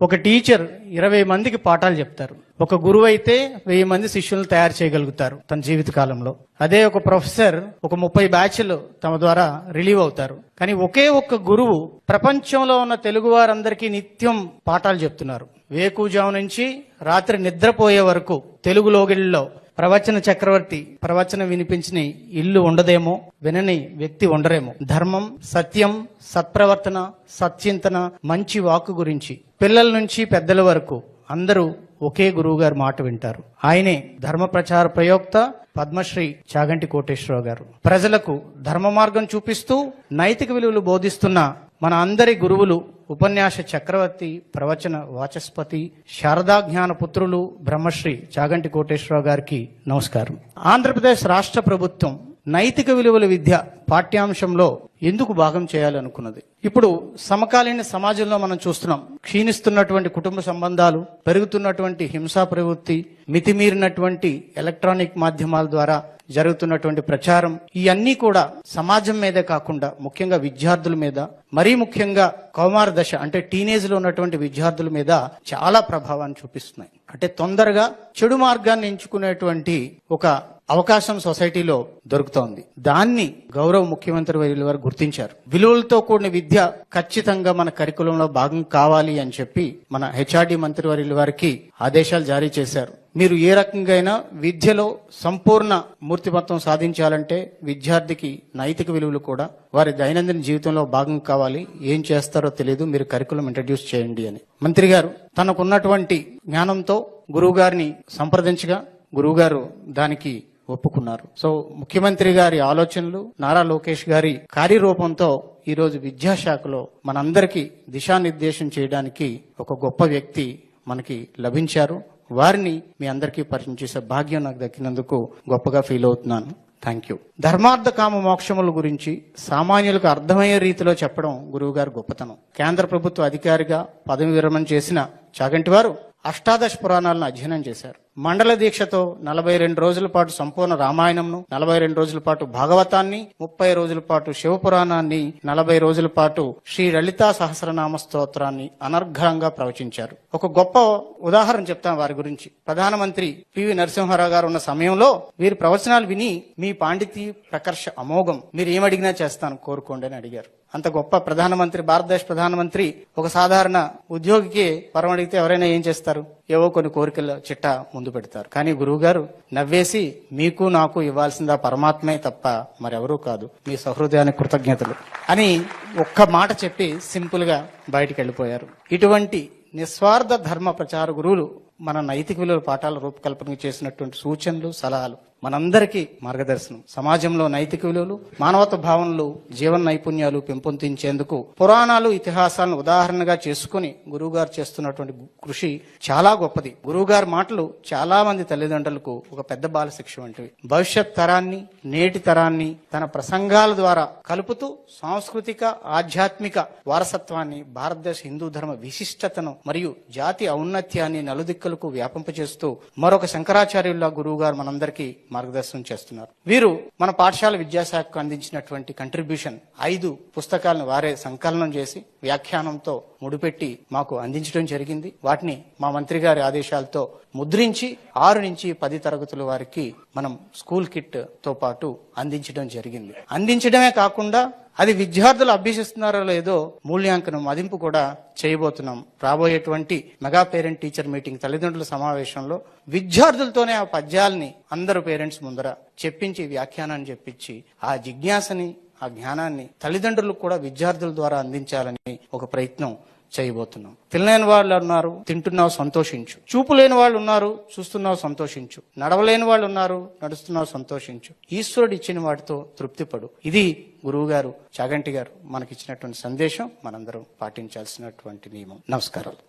ఒక టీచర్ ఇరవై మందికి పాఠాలు చెప్తారు. ఒక గురువు అయితే వెయ్యి మంది శిష్యులను తయారు చేయగలుగుతారు తన జీవిత కాలంలో. అదే ఒక ప్రొఫెసర్ ఒక ముప్పై బ్యాచ్లు తమ ద్వారా రిలీవ్ అవుతారు. కానీ ఒకే ఒక్క గురువు ప్రపంచంలో ఉన్న తెలుగు వారందరికీ నిత్యం పాఠాలు చెప్తున్నారు. వేకుజాము నుంచి రాత్రి నిద్రపోయే వరకు తెలుగు లోగిళ్ళలో ప్రవచన చక్రవర్తి ప్రవచనం వినిపించిన ఇల్లు ఉండదేమో వినని వ్యక్తి ఉండరేమో. ధర్మం సత్యం సత్ప్రవర్తన సత్చింతన మంచి వాక్కు గురించి. పిల్లల నుంచి పెద్దల వరకు అందరూ ఒకే గురువు గారి మాట వింటారు. ఆయనే ధర్మ ప్రచార ప్రయోక్త పద్మశ్రీ చాగంటి కోటేశ్వరరావు గారు. ప్రజలకు ధర్మ మార్గం చూపిస్తూ నైతిక విలువలు బోధిస్తున్న మన అందరి గురువులు ఉపన్యాస చక్రవర్తి ప్రవచన వాచస్పతి శారదా జ్ఞాన పుత్రులు బ్రహ్మశ్రీ చాగంటి కోటేశ్వరరావు గారికి నమస్కారం. ఆంధ్రప్రదేశ్ రాష్ట్ర ప్రభుత్వం నైతిక విలువల విద్య పాఠ్యాంశంలో ఎందుకు భాగం చేయాలనుకున్నది? ఇప్పుడు సమకాలీన సమాజంలో మనం చూస్తున్నాం. క్షీణిస్తున్నటువంటి కుటుంబ సంబంధాలు పెరుగుతున్నటువంటి హింసా ప్రవృత్తి మితిమీరినటువంటి ఎలక్ట్రానిక్ మాధ్యమాల ద్వారా జరుగుతున్నటువంటి ప్రచారం ఇవన్నీ కూడా సమాజం మీదే కాకుండా ముఖ్యంగా విద్యార్థుల మీద మరీ ముఖ్యంగా కౌమార దశ అంటే టీనేజ్లో ఉన్నటువంటి విద్యార్థుల మీద చాలా ప్రభావాన్ని చూపిస్తున్నాయి. అంటే తొందరగా చెడు మార్గాన్ని ఎంచుకునేటువంటి ఒక అవకాశం సొసైటీలో దొరుకుతోంది. దాన్ని గౌరవ ముఖ్యమంత్రి వర్యుల వారు గుర్తించారు. విలువలతో కూడిన విద్య ఖచ్చితంగా మన కరికులంలో భాగం కావాలి అని చెప్పి మన హెచ్ఆర్డి మంత్రి వర్యుల వారికి ఆదేశాలు జారీ చేశారు. మీరు ఏ రకంగా అయినా విద్యలో సంపూర్ణ మూర్తిమత్వం సాధించాలంటే విద్యార్థికి నైతిక విలువలు కూడా వారి దైనందిన జీవితంలో భాగం కావాలి. ఏం చేస్తారో తెలియదు మీరు కరికులం ఇంట్రడ్యూస్ చేయండి అని. మంత్రి గారు తనకున్నటువంటి జ్ఞానంతో గురువు గారిని సంప్రదించగా గురువుగారు దానికి ఒప్పుకున్నారు. సో ముఖ్యమంత్రి గారి ఆలోచనలు నారా లోకేష్ గారి కార్యరూపంతో ఈ రోజు విద్యాశాఖలో మనందరికీ దిశానిర్దేశం చేయడానికి ఒక గొప్ప వ్యక్తి మనకి లభించారు. వారిని మీ అందరికీ పరిచయం చేసే భాగ్యం నాకు దక్కినందుకు గొప్పగా ఫీల్ అవుతున్నాను. థ్యాంక్ యూ ధర్మార్థ కామ మోక్షముల గురించి సామాన్యులకు అర్థమయ్యే రీతిలో చెప్పడం గురువు గారి గొప్పతనం. కేంద్ర ప్రభుత్వ అధికారిగా పదవి విరమణ చేసిన చాగంటి వారు అష్టాదశ పురాణాలను అధ్యయనం చేశారు. మండల దీక్షతో నలభై రెండు రోజుల పాటు సంపూర్ణ రామాయణంను నలభై రెండు రోజుల పాటు భాగవతాన్ని ముప్పై రోజుల పాటు శివపురాణాన్ని నలభై రోజుల పాటు శ్రీ లలితా సహస్రనామ స్తోత్రాన్ని అనర్ఘంగా ప్రవచించారు. ఒక గొప్ప ఉదాహరణ చెప్తాను వారి గురించి. ప్రధానమంత్రి పివి నరసింహారావు గారు ఉన్న సమయంలో వీరి ప్రవచనాలు విని మీ పాండితి ప్రకర్ష అమోఘం మీరు ఏమడిగినా చేస్తాను కోరుకోండి అని అడిగారు. అంత గొప్ప ప్రధానమంత్రి భారతదేశ ప్రధానమంత్రి ఒక సాధారణ ఉద్యోగికి పరమడిగితే ఎవరైనా ఏం చేస్తారు? ఏవో కొన్ని కోరికల చిట్ట ముందు పెడతారు. కానీ గురువు గారు నవ్వేసి మీకు నాకు ఇవ్వాల్సిందా పరమాత్మే తప్ప మరెవరూ కాదు. మీ సహృదయానికి కృతజ్ఞతలు అని ఒక్క మాట చెప్పి సింపుల్గా బయటికి వెళ్ళిపోయారు. ఇటువంటి నిస్వార్థ ధర్మ ప్రచార గురువులు మన నైతిక విలువల పాఠాల రూపకల్పన చేసినటువంటి సూచనలు సలహాలు మనందరికీ మార్గదర్శనం. సమాజంలో నైతిక విలువలు మానవత భావనలు జీవన నైపుణ్యాలు పెంపొందించేందుకు పురాణాలు ఇతిహాసాలను ఉదాహరణగా చేసుకుని గురువుగారు చేస్తున్నటువంటి కృషి చాలా గొప్పది. గురువుగారి మాటలు చాలా మంది తల్లిదండ్రులకు ఒక పెద్ద బాల శిక్ష వంటివి. భవిష్యత్ తరాన్ని నేటి తరాన్ని తన ప్రసంగాల ద్వారా కలుపుతూ సాంస్కృతిక ఆధ్యాత్మిక వారసత్వాన్ని భారతదేశ హిందూ ధర్మ విశిష్టతను మరియు జాతి ఔన్నత్యాన్ని నలుదిక్కులకు వ్యాపింపచేస్తూ మరొక శంకరాచార్యుల గురువుగారు మనందరికీ మార్గదర్శనం చేస్తున్నారు. వీరు మన పాఠశాల విద్యాశాఖకు అందించినటువంటి కంట్రిబ్యూషన్ ఐదు పుస్తకాలను వారే సంకలనం చేసి వ్యాఖ్యానంతో ముడిపెట్టి మాకు అందించడం జరిగింది. వాటిని మా మంత్రి గారి ఆదేశాలతో ముద్రించి ఆరు నుంచి పది తరగతుల వారికి మనం స్కూల్ కిట్తో పాటు అందించడం జరిగింది. అందించడమే కాకుండా అది విద్యార్థులు అభ్యసిస్తున్నారో లేదో మూల్యాంకనం మదింపు కూడా చేయబోతున్నాం. రాబోయేటువంటి మెగా పేరెంట్ టీచర్ మీటింగ్ తల్లిదండ్రుల సమావేశంలో విద్యార్థులతోనే ఆ పద్యాల్ని అందరు పేరెంట్స్ ముందర చెప్పించి వ్యాఖ్యానాన్ని చెప్పించి ఆ జిజ్ఞాసని ఆ జ్ఞానాన్ని తల్లిదండ్రులకు కూడా విద్యార్థుల ద్వారా అందించాలని ఒక ప్రయత్నం చేయబోతున్నాం. తినలేని వాళ్ళు ఉన్నారు తింటున్నావు సంతోషించు. చూపు లేని వాళ్ళు ఉన్నారు చూస్తున్నావు సంతోషించు. నడవలేని వాళ్ళు ఉన్నారు నడుస్తున్నావు సంతోషించు. ఈశ్వరుడు ఇచ్చిన వాటితో తృప్తిపడు. ఇది గురువు గారు చాగంటి గారు మనకిచ్చినటువంటి సందేశం. మనందరం పాటించాల్సినటువంటి నియమం. నమస్కారాలు.